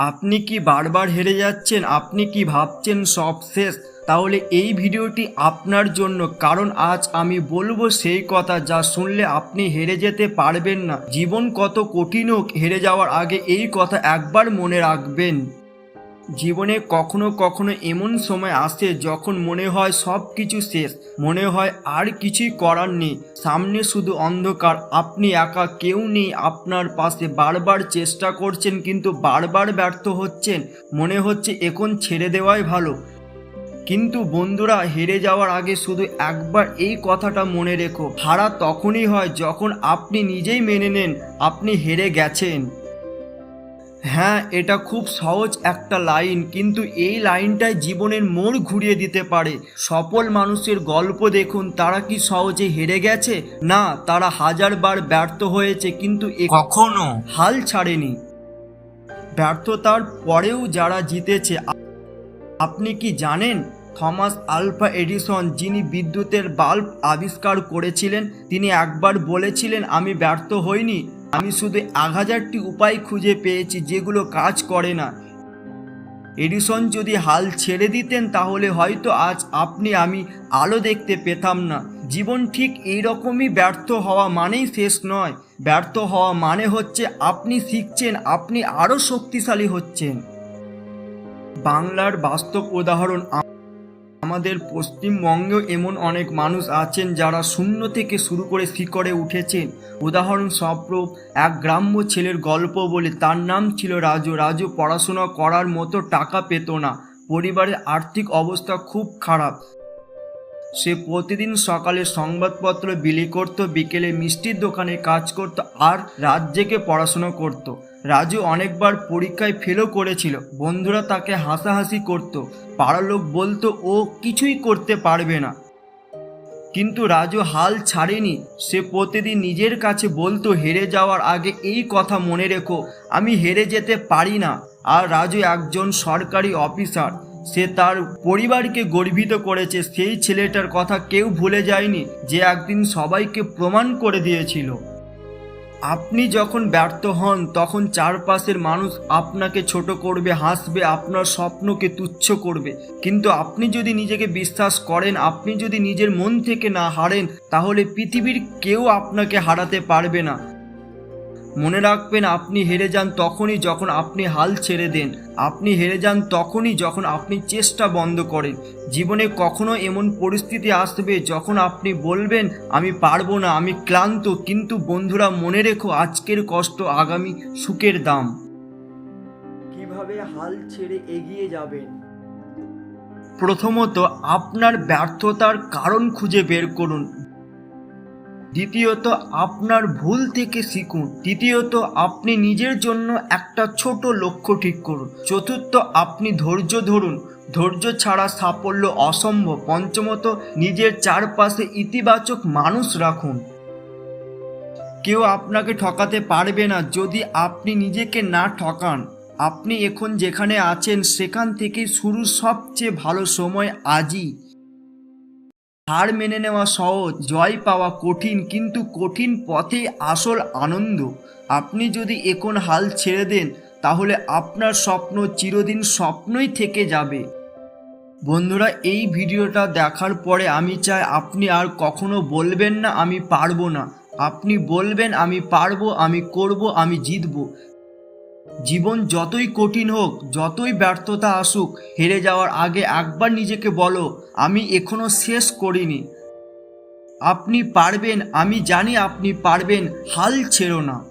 আপনি কি বারবার হেরে যাচ্ছেন? আপনি কি ভাবছেন সব শেষ? তাহলে এই ভিডিওটি আপনার জন্য, কারণ আজ আমি বলব সেই কথা যা শুনলে আপনি হেরে যেতে পারবেন না। জীবন কত কঠিন হোক, হেরে যাওয়ার আগে এই কথা একবার মনে রাখবেন। জীবনে কখনো কখনো এমন সময় আসে যখন মনে হয় সব কিছু শেষ। মনে হয় আর কিছুই করার নেই। সামনে শুধু অন্ধকার। আপনি একা, কেউ নেই আপনার পাশে। বারবার চেষ্টা করছেন কিন্তু বারবার ব্যর্থ হচ্ছেন। মনে হচ্ছে এখন ছেড়ে দেওয়াই ভালো। কিন্তু বন্ধুরা, হেরে যাওয়ার আগে শুধু একবার এই কথাটা মনে রেখো। হারা তখনই হয় যখন আপনি নিজেই মেনে নেন, আপনি হেরে গেছেন। হ্যাঁ এটা খুব সহজ একটা লাইন কিন্তু এই লাইনটাই জীবনের মোড় ঘুরিয়ে দিতে পারে। সফল মানুষের গল্প দেখুন তারা কি সহজে হেরে গেছে? না তারা হাজারবার ব্যর্থ হয়েছে কিন্তু কখনো। হাল ছাড়েনি। ব্যর্থতার পরেও যারা জিতেছে আপনি কি জানেন? থমাস আলফা এডিসন যিনি বিদ্যুতের বাল্ব আবিষ্কার করেছিলেন তিনি একবার বলেছিলেন আমি ব্যর্থ হইনি। আমি শুধু এক হাজারটি উপায় খুঁজে পেয়েছি যেগুলো কাজ করে না। এডিসন যদি হাল ছেড়ে দিতেন তাহলে হয়তো আজ আপনি আমি আলো দেখতে পেতাম না। জীবন ঠিক এইরকমই ব্যর্থ হওয়া মানেই শেষ নয়। ব্যর্থ হওয়া মানে হচ্ছে আপনি শিখছেন, আপনি আরও শক্তিশালী হচ্ছেন। বাংলার বাস্তব উদাহরণ আমাদের পশ্চিমবঙ্গেও এমন অনেক মানুষ আছেন যারা শূন্য থেকে শুরু করে শিকড়ে উঠেছেন। উদাহরণ স্বরূপ এক গ্রাম্য ছেলের গল্প বলে তার নাম ছিল রাজু। রাজু পড়াশোনা করার মতো টাকা পেত না। পরিবারের আর্থিক অবস্থা খুব খারাপ। সে প্রতিদিন সকালে সংবাদপত্র বিলি করত, বিকেলে মিষ্টির দোকানে কাজ করত আর রাত জেগে পড়াশোনা করত। রাজু অনেকবার পরীক্ষায় ফেলও করেছিল। বন্ধুরা তাকে হাসাহাসি করত। পাড়ার লোক বলতো, ও কিছুই করতে পারবে না। কিন্তু রাজু হাল ছাড়েনি। সে প্রতিদিন নিজের কাছে বলতো, হেরে যাওয়ার আগে এই কথা মনে রেখো, আমি হেরে যেতে পারি না। আর রাজু একজন সরকারি অফিসার। সে তার পরিবারকে গর্বিত করেছে। সেই ছেলেটার কথা কেউ ভুলে যায়নি, যে একদিন সবাইকে প্রমাণ করে দিয়েছিল। আপনি যখন ব্যর্থ হন, তখন চারপাশের মানুষ আপনাকে ছোট করবে, হাসবে, আপনার স্বপ্নকে তুচ্ছ করবে। কিন্তু আপনি যদি নিজেকে বিশ্বাস করেন, আপনি যদি নিজের মন থেকে না হারেন, তাহলে পৃথিবীর কেউ আপনাকে হারাতে পারবে না। মনে রাখবেন আপনি হেরে যান তখনই যখন আপনি হাল ছেড়ে দেন। আপনি হেরে যান তখনই যখন আপনি চেষ্টা বন্ধ করেন। জীবনে কখনো এমন পরিস্থিতি আসবে যখন আপনি বলবেন আমি পারব না আমি ক্লান্ত। কিন্তু বন্ধুরা মনে রেখো আজকের কষ্ট আগামী সুখের দাম। কীভাবে হাল ছেড়ে এগিয়ে যাবেন? প্রথমত আপনার ব্যর্থতার কারণ খুঁজে বের করুন। দ্বিতীয়ত আপনার ভুল থেকে শিখুন। তৃতীয়ত আপনি নিজের জন্য একটা ছোট লক্ষ্য ঠিক করুন। চতুর্থ আপনি ধৈর্য ধরুন। ধৈর্য ছাড়া সাফল্য অসম্ভব। পঞ্চমত নিজের চারপাশে ইতিবাচক মানুষ রাখুন। কেউ আপনাকে ঠকাতে পারবে না যদি আপনি নিজেকে না ঠকান। আপনি এখন যেখানে আছেন, সেখান থেকে শুরু সবচেয়ে ভালো সময় আজই। হার মেনে নেওয়া সহজ, জয় পাওয়া কঠিন, কিন্তু কঠিন পথে আসল আনন্দ। আপনি যদি এখন হাল ছেড়ে দেন, তাহলে আপনার স্বপ্ন চিরদিন স্বপ্নই থেকে যাবে। বন্ধুরা, এই ভিডিওটা দেখার পরে আমি চাই আপনি আর কখনো বলবেন না, আমি পারব না। আপনি বলবেন, আমি পারব, আমি করব, আমি জিতবো। জীবন যতই কঠিন হোক, যতই ব্যর্থতা আসুক, হেরে যাওয়ার আগে একবার নিজেকে বলো, আমি এখনও শেষ করিনি। আপনি পারবেন, আমি জানি আপনি পারবেন, হাল ছেড়ো না।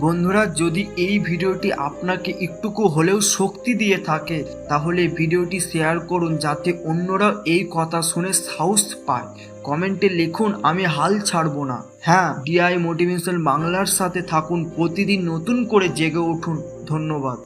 বন্ধুরা, যদি এই ভিডিওটি আপনাকে একটুকু হলেও শক্তি দিয়ে থাকে, তাহলে ভিডিওটি শেয়ার করুন, যাতে অন্যরা এই কথা শুনে সাহস পায়। কমেন্টে লিখুন, আমি হাল ছাড়বো না। হ্যাঁ ডিআই মোটিভেশন বাংলার সাথে থাকুন, প্রতিদিন নতুন করে জেগে উঠুন। ধন্যবাদ।